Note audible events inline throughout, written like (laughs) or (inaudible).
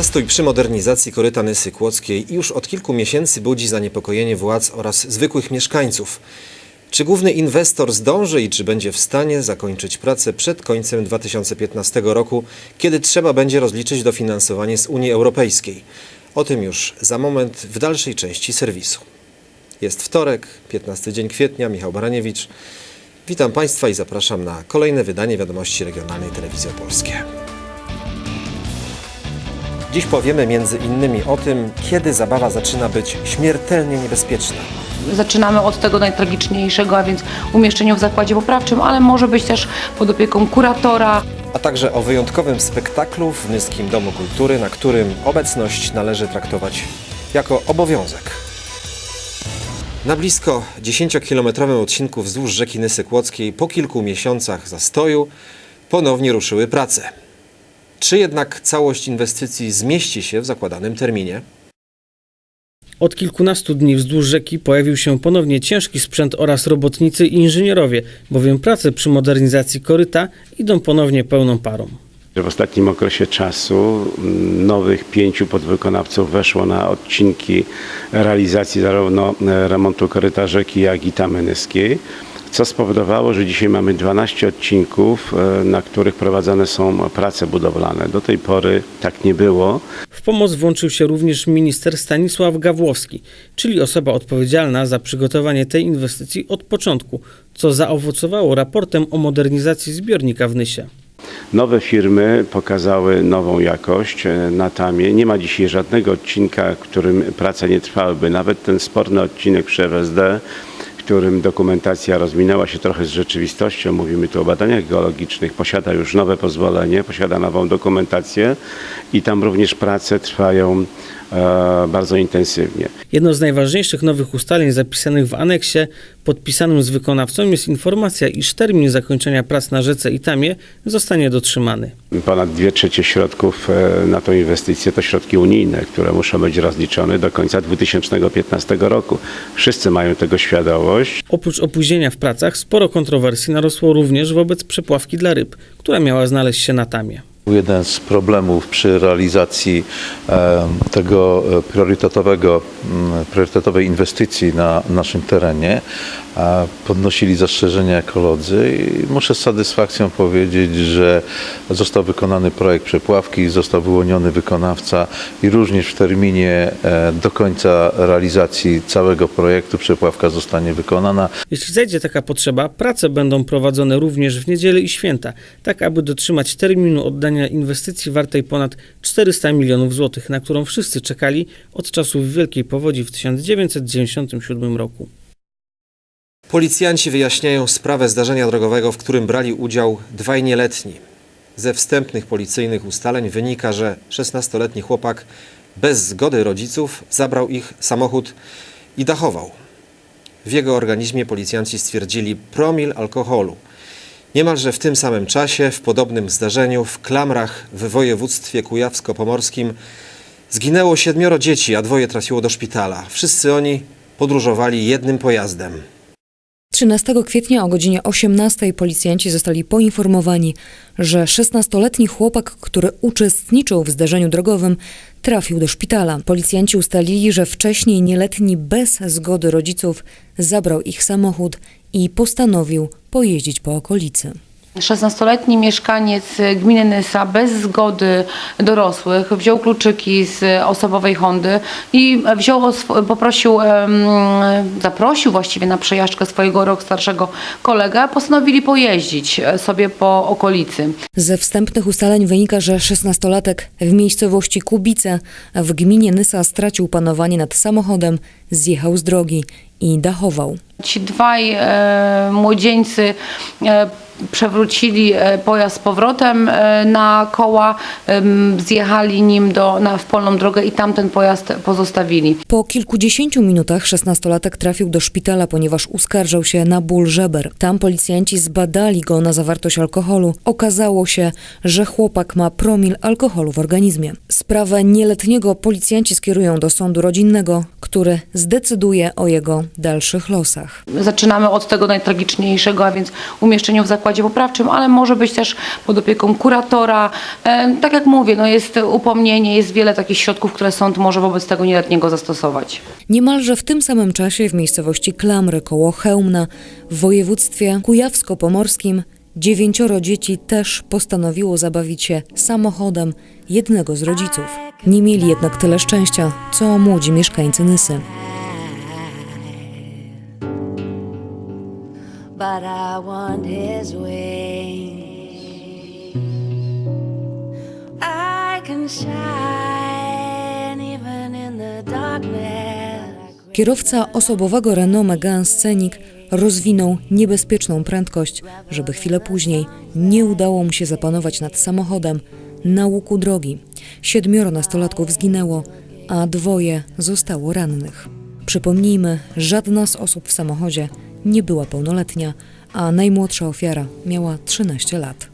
Zastój przy modernizacji koryta Nysy Kłodzkiej już od kilku miesięcy budzi zaniepokojenie władz oraz zwykłych mieszkańców. Czy główny inwestor zdąży i czy będzie w stanie zakończyć pracę przed końcem 2015 roku, kiedy trzeba będzie rozliczyć dofinansowanie z Unii Europejskiej? O tym już za moment w dalszej części serwisu. Jest wtorek, 15 dzień kwietnia, Michał Baraniewicz. Witam Państwa i zapraszam na kolejne wydanie Wiadomości Regionalnej Telewizji Opolskie. Dziś powiemy między innymi o tym, kiedy zabawa zaczyna być śmiertelnie niebezpieczna. Zaczynamy od tego najtragiczniejszego, a więc umieszczeniu w zakładzie poprawczym, ale może być też pod opieką kuratora. a także o wyjątkowym spektaklu w Nyskim Domu Kultury, na którym obecność należy traktować jako obowiązek. Na blisko 10-kilometrowym odcinku wzdłuż rzeki Nysy Kłodzkiej po kilku miesiącach zastoju ponownie ruszyły prace. Czy jednak całość inwestycji zmieści się w zakładanym terminie? Od kilkunastu dni wzdłuż rzeki pojawił się ponownie ciężki sprzęt oraz robotnicy i inżynierowie, bowiem prace przy modernizacji koryta idą ponownie pełną parą. W ostatnim okresie czasu mm, nowych pięciu podwykonawców weszło na odcinki realizacji zarówno e, remontu koryta rzeki, jak i tamy nyskiej, co spowodowało, że dzisiaj mamy 12 odcinków, e, na których prowadzone są prace budowlane. Do tej pory tak nie było. W pomoc włączył się również minister Stanisław Gawłowski, czyli osoba odpowiedzialna za przygotowanie tej inwestycji od początku, co zaowocowało raportem o modernizacji zbiornika w Nysie. Nowe firmy pokazały nową jakość e, na tamie. Nie ma dzisiaj żadnego odcinka, w którym prace nie trwałyby. Nawet ten sporny odcinek przy FSD, którym dokumentacja rozminęła się trochę z rzeczywistością, mówimy tu o badaniach geologicznych, posiada już nowe pozwolenie, posiada nową dokumentację i tam również prace trwają bardzo intensywnie. Jedno z najważniejszych nowych ustaleń zapisanych w aneksie podpisanym z wykonawcą jest informacja, iż termin zakończenia prac na rzece Itamie zostanie dotrzymany. Ponad dwie trzecie środków e, na tą inwestycję to środki unijne, które muszą być rozliczone do końca 2015 roku. Wszyscy mają tego świadomość. Oprócz opóźnienia w pracach, sporo kontrowersji narosło również wobec przepławki dla ryb, która miała znaleźć się na Tamie. Jeden z problemów przy realizacji e, tego e, priorytetowego, priorytetowej inwestycji na naszym terenie e, podnosili zastrzeżenia ekolodzy i muszę z satysfakcją powiedzieć, że został wykonany projekt przepławki, został wyłoniony wykonawca i również w terminie e, do końca realizacji całego projektu przepławka zostanie wykonana. Jeśli zajdzie taka potrzeba, prace będą prowadzone również w niedzielę i święta, tak aby dotrzymać terminu oddania inwestycji wartej ponad 400 milionów złotych, na którą wszyscy czekali od czasów Wielkiej Powodzi w 1997 roku. Policjanci wyjaśniają sprawę zdarzenia drogowego, w którym brali udział dwaj nieletni. Ze wstępnych policyjnych ustaleń wynika, że 16-letni chłopak bez zgody rodziców zabrał ich samochód i dachował. W jego organizmie policjanci stwierdzili promil alkoholu. Niemalże w tym samym czasie, w podobnym zdarzeniu w Klamrach w województwie kujawsko-pomorskim zginęło siedmioro dzieci, a dwoje trafiło do szpitala. Wszyscy oni podróżowali jednym pojazdem. 13 kwietnia o godzinie 18 policjanci zostali poinformowani, że 16-letni chłopak, który uczestniczył w zdarzeniu drogowym, trafił do szpitala. Policjanci ustalili, że wcześniej nieletni bez zgody rodziców zabrał ich samochód i postanowił pojeździć po okolicy. 16-letni mieszkaniec gminy Nysa bez zgody dorosłych wziął kluczyki z osobowej Hondy i wziął, poprosił, zaprosił właściwie na przejażdżkę swojego rok starszego kolegę. Postanowili pojeździć sobie po okolicy. Ze wstępnych ustaleń wynika, że 16-latek w miejscowości Kubice w gminie Nysa stracił panowanie nad samochodem, zjechał z drogi i dachował. Ci dwaj e, młodzieńcy e, przewrócili e, pojazd z powrotem e, na koła, zjechali nim do, na, w polną drogę i tamten pojazd pozostawili. Po kilkudziesięciu minutach 16-latek trafił do szpitala, ponieważ uskarżał się na ból żeber. Tam policjanci zbadali go na zawartość alkoholu. Okazało się, że chłopak ma promil alkoholu w organizmie. Sprawę nieletniego policjanci skierują do sądu rodzinnego, który zdecyduje o jego dalszych losach. Zaczynamy od tego najtragiczniejszego, a więc umieszczeniu w zakładzie zakładzie poprawczym, ale może być też pod opieką kuratora. E, Tak jak mówię, no jest upomnienie, jest wiele takich środków, które sąd może wobec tego nieletniego zastosować. Niemalże w tym samym czasie w miejscowości Klamry koło Chełmna w województwie kujawsko-pomorskim dziewięcioro dzieci też postanowiło zabawić się samochodem jednego z rodziców. Nie mieli jednak tyle szczęścia, co młodzi mieszkańcy Nysy. I want his wings. I can shine even in the darkness. Kierowca osobowego Renault Megane Scenic rozwinął niebezpieczną prędkość, żeby chwilę później nie udało mu się zapanować nad samochodem na łuku drogi. Siedmioro nastolatków zginęło, a dwoje zostało rannych. Przypomnijmy, żadna z osób w samochodzie nie była pełnoletnia, a najmłodsza ofiara miała 13 lat.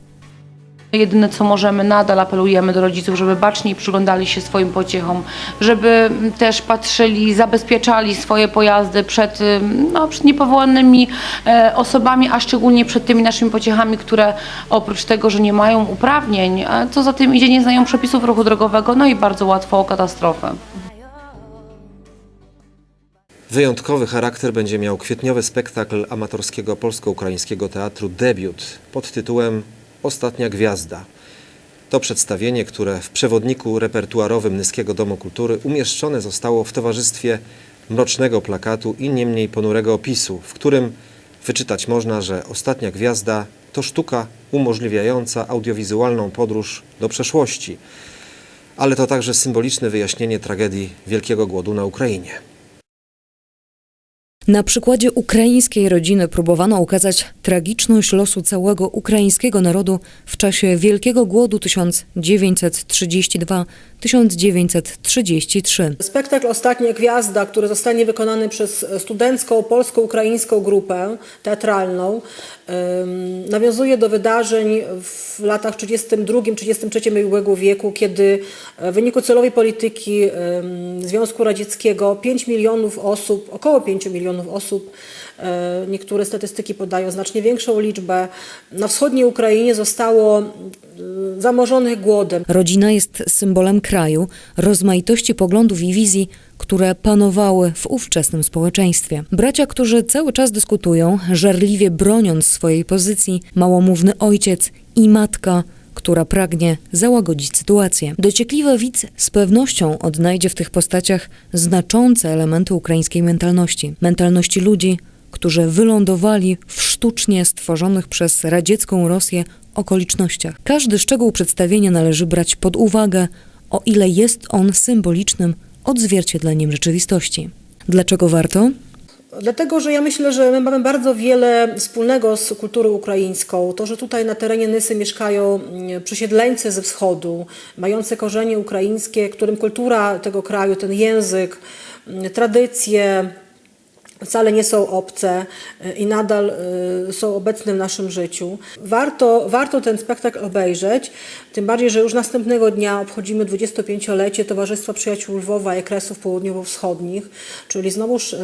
Jedyne co możemy, nadal apelujemy do rodziców, żeby baczniej przyglądali się swoim pociechom, żeby też patrzyli, zabezpieczali swoje pojazdy przed, no, przed niepowołanymi e, osobami, a szczególnie przed tymi naszymi pociechami, które oprócz tego, że nie mają uprawnień, a co za tym idzie, nie znają przepisów ruchu drogowego, no i bardzo łatwo o katastrofę. Wyjątkowy charakter będzie miał kwietniowy spektakl amatorskiego polsko-ukraińskiego teatru Debiut pod tytułem Ostatnia Gwiazda. To przedstawienie, które w przewodniku repertuarowym Nyskiego Domu Kultury umieszczone zostało w towarzystwie mrocznego plakatu i nie mniej ponurego opisu, w którym wyczytać można, że Ostatnia Gwiazda to sztuka umożliwiająca audiowizualną podróż do przeszłości, ale to także symboliczne wyjaśnienie tragedii Wielkiego Głodu na Ukrainie. Na przykładzie ukraińskiej rodziny próbowano ukazać tragiczność losu całego ukraińskiego narodu w czasie Wielkiego Głodu 1932-1933. Spektakl Ostatnia Gwiazda, który zostanie wykonany przez studencką polsko-ukraińską grupę teatralną, nawiązuje do wydarzeń w latach 32-33 ubiegłego wieku, kiedy w wyniku celowej polityki Związku Radzieckiego 5 milionów osób, około 5 milionów osób, e, niektóre statystyki podają znacznie większą liczbę, na wschodniej Ukrainie zostało em, zamorzonych głodem. Rodzina jest symbolem kraju, rozmaitości poglądów i wizji, które panowały w ówczesnym społeczeństwie. Bracia, którzy cały czas dyskutują, żarliwie broniąc swojej pozycji, małomówny ojciec i matka, która pragnie załagodzić sytuację. Dociekliwy widz z pewnością odnajdzie w tych postaciach znaczące elementy ukraińskiej mentalności. Mentalności ludzi, którzy wylądowali w sztucznie stworzonych przez radziecką Rosję okolicznościach. Każdy szczegół przedstawienia należy brać pod uwagę, o ile jest on symbolicznym odzwierciedleniem rzeczywistości. Dlaczego warto? Dlatego, że ja myślę, że my mamy bardzo wiele wspólnego z kulturą ukraińską. To, że tutaj na terenie Nysy mieszkają mm, przesiedleńcy ze wschodu, mające korzenie ukraińskie, którym kultura tego kraju, ten język, mm, tradycje wcale nie są obce y, i nadal y, są obecne w naszym życiu. Warto, warto ten spektakl obejrzeć, tym bardziej, że już następnego dnia obchodzimy 25-lecie Towarzystwa Przyjaciół Lwowa i Kresów Południowo-Wschodnich, czyli znowuż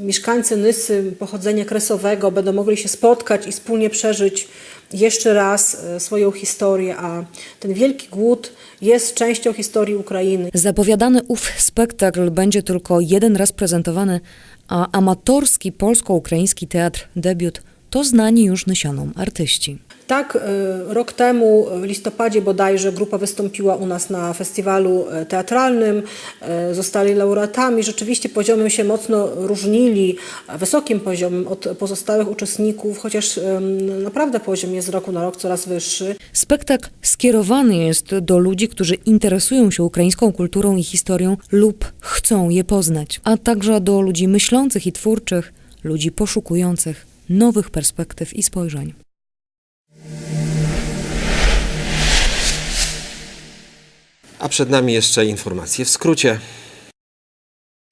mieszkańcy Nysy pochodzenia kresowego będą mogli się spotkać i wspólnie przeżyć jeszcze raz y, swoją historię, a ten wielki głód jest częścią historii Ukrainy. Zapowiadany ów spektakl będzie tylko jeden raz prezentowany, a amatorski polsko-ukraiński teatr debiut to znani już Nysianom artyści. Tak, y, rok temu w listopadzie bodajże grupa wystąpiła u nas na festiwalu y, teatralnym, y, zostali laureatami. Rzeczywiście poziomem się mocno różnili, wysokim poziomem od pozostałych uczestników, chociaż naprawdę poziom jest z roku na rok coraz wyższy. Spektakl skierowany jest do ludzi, którzy interesują się ukraińską kulturą i historią lub chcą je poznać, a także do ludzi myślących i twórczych, ludzi poszukujących nowych perspektyw i spojrzeń. A przed nami jeszcze informacje w skrócie.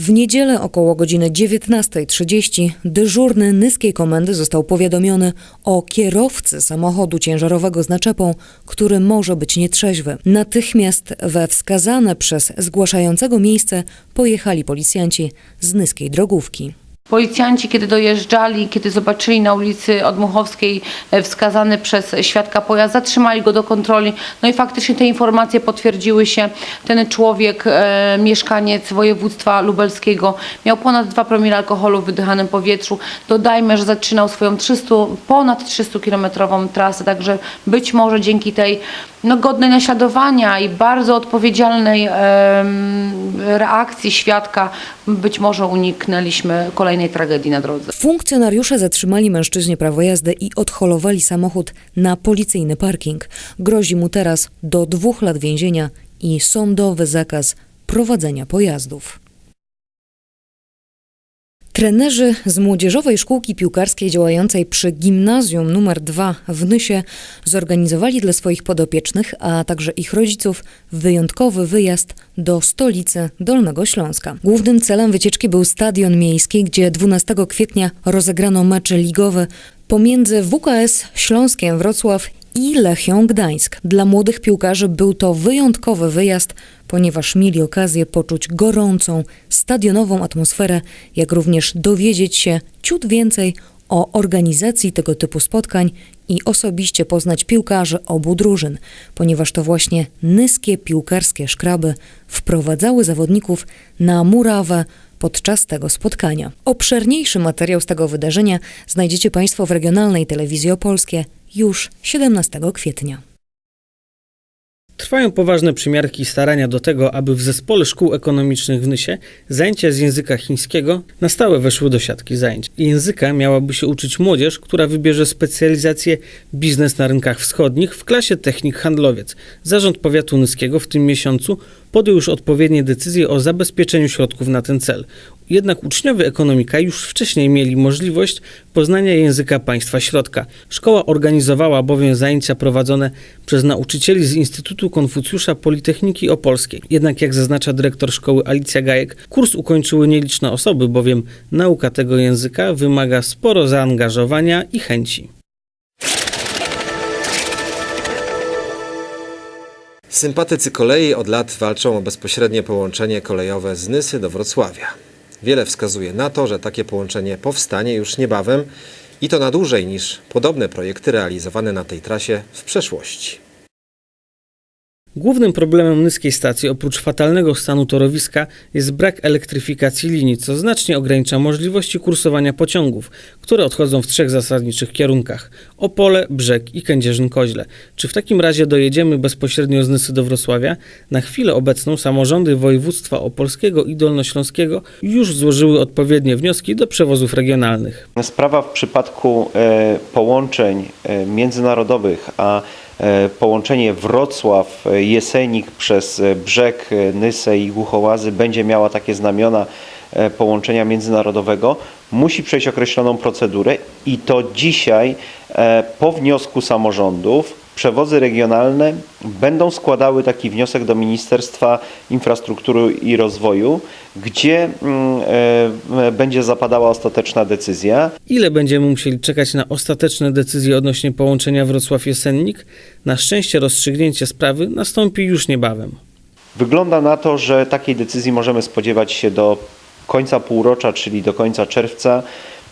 W niedzielę około godziny 19.30 dyżurny Nyskiej Komendy został powiadomiony o kierowcy samochodu ciężarowego z naczepą, który może być nietrzeźwy. Natychmiast we wskazane przez zgłaszającego miejsce pojechali policjanci z Nyskiej Drogówki. Policjanci, kiedy dojeżdżali, kiedy zobaczyli na ulicy Odmuchowskiej e, wskazany przez świadka pojazd, zatrzymali go do kontroli. No i faktycznie te informacje potwierdziły się. Ten człowiek, e, mieszkaniec województwa lubelskiego, miał ponad 2 promile alkoholu w wydychanym powietrzu. Dodajmy, że zaczynał swoją 300, ponad 300-kilometrową trasę, także być może dzięki tej no, godnej naśladowania i bardzo odpowiedzialnej reakcji świadka być może uniknęliśmy kolejnej tragedii na drodze. Funkcjonariusze zatrzymali mężczyźnie prawo jazdy i odholowali samochód na policyjny parking. Grozi mu teraz do dwóch lat więzienia i sądowy zakaz prowadzenia pojazdów. Trenerzy z młodzieżowej szkółki piłkarskiej działającej przy gimnazjum nr 2 w Nysie zorganizowali dla swoich podopiecznych, a także ich rodziców wyjątkowy wyjazd do stolicy Dolnego Śląska. Głównym celem wycieczki był stadion miejski, gdzie 12 kwietnia rozegrano mecze ligowe pomiędzy WKS Śląskiem Wrocław i Lechią Gdańsk. Dla młodych piłkarzy był to wyjątkowy wyjazd, ponieważ mieli okazję poczuć gorącą, stadionową atmosferę, jak również dowiedzieć się ciut więcej o organizacji tego typu spotkań i osobiście poznać piłkarzy obu drużyn, ponieważ to właśnie nyskie piłkarskie szkraby wprowadzały zawodników na murawę podczas tego spotkania. Obszerniejszy materiał z tego wydarzenia znajdziecie Państwo w regionalnej telewizji opolskie już 17 kwietnia. Trwają poważne przymiarki i starania do tego, aby w zespole szkół ekonomicznych w Nysie zajęcia z języka chińskiego na stałe weszły do siatki zajęć. Języka miałaby się uczyć młodzież, która wybierze specjalizację biznes na rynkach wschodnich w klasie technik handlowiec. Zarząd Powiatu Nyskiego w tym miesiącu podjął już odpowiednie decyzje o zabezpieczeniu środków na ten cel. Jednak uczniowie ekonomika już wcześniej mieli możliwość poznania języka państwa środka. Szkoła organizowała bowiem zajęcia prowadzone przez nauczycieli z Instytutu Konfucjusza Politechniki Opolskiej. Jednak jak zaznacza dyrektor szkoły Alicja Gajek, kurs ukończyły nieliczne osoby, bowiem nauka tego języka wymaga sporo zaangażowania i chęci. Sympatycy kolei od lat walczą o bezpośrednie połączenie kolejowe z Nysy do Wrocławia. Wiele wskazuje na to, że takie połączenie powstanie już niebawem i to na dłużej niż podobne projekty realizowane na tej trasie w przeszłości. Głównym problemem niskiej stacji, oprócz fatalnego stanu torowiska, jest brak elektryfikacji linii, co znacznie ogranicza możliwości kursowania pociągów, które odchodzą w trzech zasadniczych kierunkach: Opole, Brzeg i Kędzierzyn-Koźle. Czy w takim razie dojedziemy bezpośrednio z Nysy do Wrocławia? Na chwilę obecną samorządy województwa opolskiego i dolnośląskiego już złożyły odpowiednie wnioski do przewozów regionalnych. Sprawa w przypadku e, połączeń e, międzynarodowych, a połączenie Wrocław-Jesenik przez e, brzeg e, Nysę i Głuchołazy będzie miała takie znamiona e, połączenia międzynarodowego, musi przejść określoną procedurę i to dzisiaj e, po wniosku samorządów przewozy regionalne będą składały taki wniosek do Ministerstwa Infrastruktury i Rozwoju, gdzie mm, e, będzie zapadała ostateczna decyzja. Ile będziemy musieli czekać na ostateczne decyzje odnośnie połączenia Wrocław-Jesennik? Na szczęście rozstrzygnięcie sprawy nastąpi już niebawem. Wygląda na to, że takiej decyzji możemy spodziewać się do końca półrocza, czyli do końca czerwca,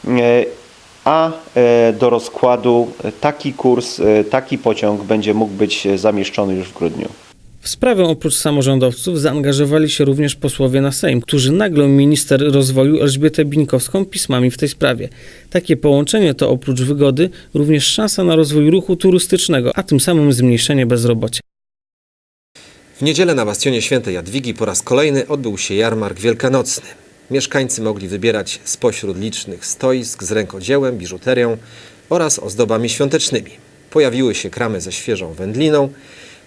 e, a e, do rozkładu taki kurs, e, taki pociąg będzie mógł być zamieszczony już w grudniu. W sprawę oprócz samorządowców zaangażowali się również posłowie na Sejm, którzy naglą minister rozwoju Elżbietę Bińkowską pismami w tej sprawie. Takie połączenie to oprócz wygody również szansa na rozwój ruchu turystycznego, a tym samym zmniejszenie bezrobocia. W niedzielę na bastionie Świętej Jadwigi po raz kolejny odbył się jarmark wielkanocny. Mieszkańcy mogli wybierać spośród licznych stoisk z rękodziełem, biżuterią oraz ozdobami świątecznymi. Pojawiły się kramy ze świeżą wędliną,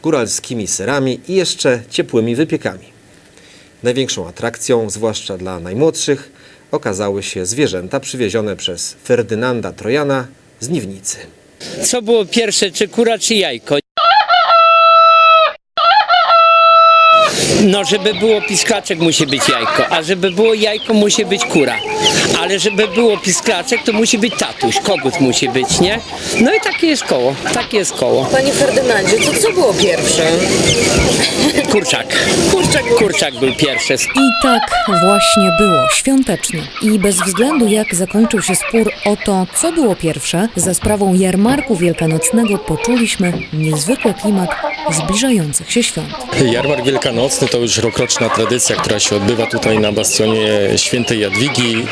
góralskimi serami i jeszcze ciepłymi wypiekami. Największą atrakcją, zwłaszcza dla najmłodszych, okazały się zwierzęta przywiezione przez Ferdynanda Trojana z Niwnicy. Co było pierwsze, czy kura, czy jajko? No, żeby było piskaczek, musi być jajko, a żeby było jajko, musi być kura. Ale żeby było pisklaczek, to musi być tatuś, kogut musi być, nie? No i takie jest koło, takie jest koło. Panie Ferdynandzie, to co było pierwsze? Kurczak. Kurczak. Kurczak był pierwszy. I tak właśnie było, świątecznie. I bez względu jak zakończył się spór o to, co było pierwsze, za sprawą jarmarku wielkanocnego poczuliśmy niezwykły klimat zbliżających się świąt. Jarmark Wielkanocny to już rokroczna tradycja, która się odbywa tutaj na bastionie Świętej Jadwigi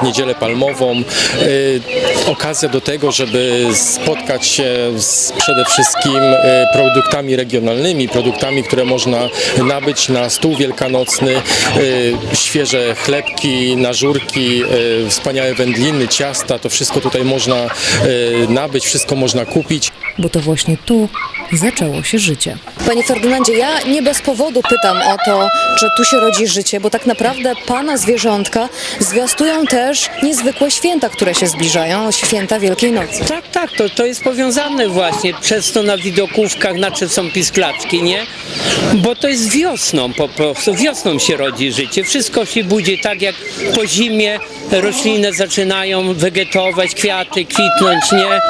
w Niedzielę Palmową. Y, okazja do tego, żeby spotkać się z przede wszystkim y, produktami regionalnymi, produktami, które można nabyć na stół wielkanocny, y, świeże chlebki, nażurki, wspaniałe wędliny, ciasta, to wszystko tutaj można nabyć, wszystko można kupić. Bo to właśnie tu zaczęło się życie. Panie Ferdynandzie, ja nie bez powodu pytam o to, czy tu się rodzi życie, bo tak naprawdę pana zwierzątka zwiastują też niezwykłe święta, które się zbliżają, święta Wielkiej Nocy. Tak, tak, to, to jest powiązane właśnie przez to na widokówkach, na czym są pisklaczki, nie? Bo to jest wiosną po prostu, wiosną się rodzi życie, wszystko się budzi tak jak po zimie rośliny zaczynają wegetować, kwiaty kwitnąć, nie?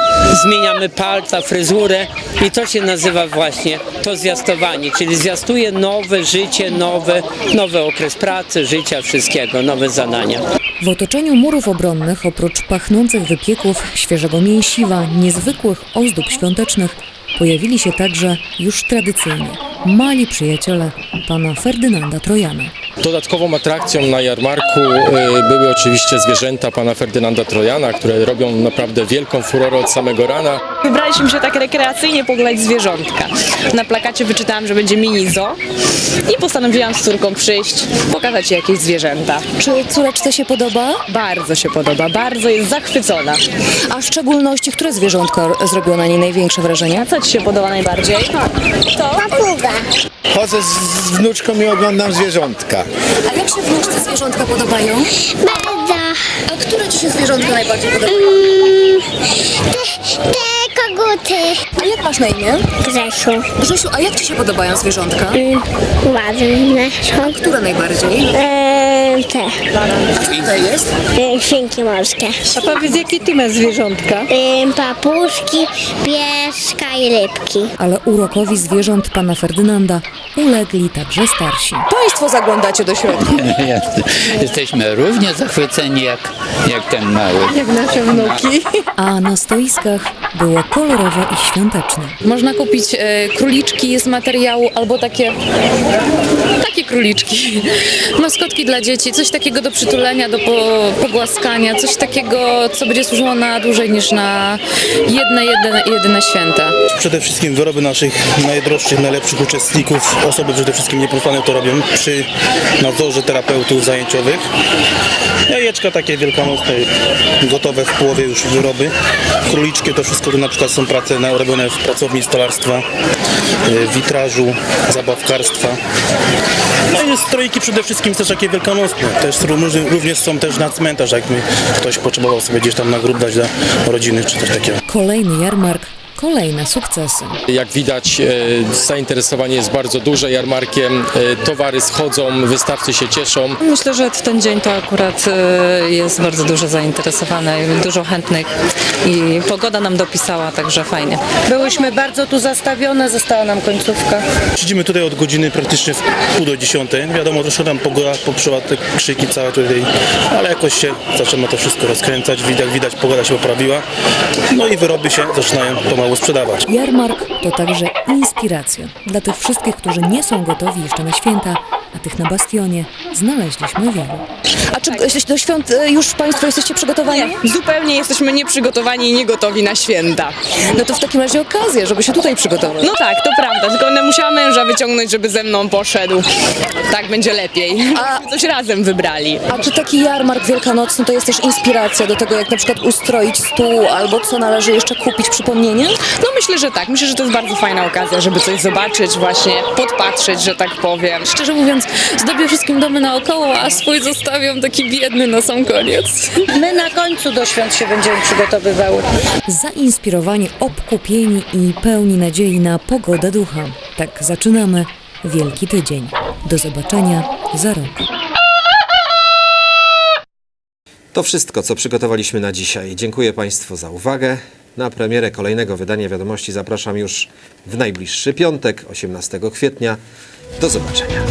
Zmieniamy palca, fryzurę i to się nazywa właśnie to zwiastowanie, czyli zwiastuje nowe życie, nowe, nowy okres pracy, życia, wszystkiego, nowe zadania. W otoczeniu murów obronnych, oprócz pachnących wypieków, świeżego mięsiwa, niezwykłych ozdób świątecznych, pojawili się także już tradycyjnie mali przyjaciele pana Ferdynanda Trojana. Dodatkową atrakcją na jarmarku y, były oczywiście zwierzęta pana Ferdynanda Trojana, które robią naprawdę wielką furorę od samego rana. Wybraliśmy się tak rekreacyjnie pogulać zwierzątka. Na plakacie wyczytałam, że będzie mini zoo i postanowiłam z córką przyjść, pokazać jej jakieś zwierzęta. Czy córeczce się podoba? Bardzo się podoba, bardzo jest zachwycona. A w szczególności, które zwierzątko zrobiło na niej największe wrażenie? Co Ci się podoba najbardziej? To Chodzę z, z wnuczką i oglądam zwierzątka. A jak się wnuczce zwierzątka podobają? Bardzo. A które ci się zwierzątka najbardziej podobają? Te, te koguty. A jak masz na imię? Grzesiu. Grzesiu, a jak ci się podobają zwierzątka? Ładne są. Które najbardziej? Eee, te. A co tutaj jest? E, świnki morskie. A powiedz, jakie Ty masz zwierzątka? E, papuszki, pieska i rybki. Ale urokowi zwierząt pana Ferdynanda ulegli także starsi. Państwo zaglądacie do środka. (laughs) Jesteśmy równie zachwyceni jak, jak ten mały. Jak nasze wnuki. A na stoiskach było kolorowe i świąteczne. Można kupić e, króliczki z materiału albo takie takie króliczki. (laughs) Maskotki dla dzieci, coś takiego do przytulenia, do po, pogłaskania, coś takiego, co będzie służyło na dłużej niż na jedne, jedyne, jedyne święta. Przede wszystkim wyroby naszych najdroższych, najlepszych uczestników, osoby przede wszystkim nieprofane to robią przy nadzorze terapeutów zajęciowych. Jajeczka takie wielkanocne, gotowe w połowie już wyroby. Króliczki to wszystko to na przykład są prace robione w pracowni stolarstwa, y, witrażu, zabawkarstwa. No i strojki przede wszystkim też takie wielkanocne. Też ró- również są też na cmentarz, jakby ktoś potrzebował sobie gdzieś tam na grób dać dla rodziny czy coś takiego. Kolejny jarmark, kolejne sukcesy. Jak widać e, zainteresowanie jest bardzo duże jarmarkiem, e, towary schodzą, wystawcy się cieszą. Myślę, że w ten dzień to akurat e, jest bardzo duże zainteresowane, dużo chętnych i pogoda nam dopisała, także fajnie. Byłyśmy bardzo tu zastawione, została nam końcówka. Siedzimy tutaj od godziny praktycznie w pół do dziesiątej. Wiadomo, troszkę tam pogoda poprzała te krzyki całe tutaj, ale jakoś się zaczyna to wszystko rozkręcać. Widać, widać pogoda się poprawiła. No i wyroby się zaczynają pomału sprzedawać. Jarmark to także inspiracja dla tych wszystkich, którzy nie są gotowi jeszcze na święta, a tych na bastionie znaleźliśmy wielu. A czy do świąt e, już Państwo jesteście przygotowani? Zupełnie jesteśmy nieprzygotowani i niegotowi na święta. No to w takim razie okazja, żeby się tutaj przygotować. No tak, to prawda, tylko będę musiała męża wyciągnąć, żeby ze mną poszedł. Tak będzie lepiej. A- Coś razem wybrali. A czy taki jarmark wielkanocny to jest też inspiracja do tego, jak na przykład ustroić stół, albo co należy jeszcze kupić, przypomnienie? No myślę, że tak. Myślę, że to jest bardzo fajna okazja, żeby coś zobaczyć, właśnie podpatrzeć, że tak powiem. Szczerze mówiąc, zdobię wszystkim domy naokoło, a swój zostawiam taki biedny na sam koniec. My na końcu do świąt się będziemy przygotowywały. Zainspirowani, obkupieni i pełni nadziei na pogodę ducha. Tak zaczynamy Wielki Tydzień. Do zobaczenia za rok. To wszystko, co przygotowaliśmy na dzisiaj. Dziękuję Państwu za uwagę. Na premierę kolejnego wydania wiadomości zapraszam już w najbliższy piątek, 18 kwietnia. Do zobaczenia.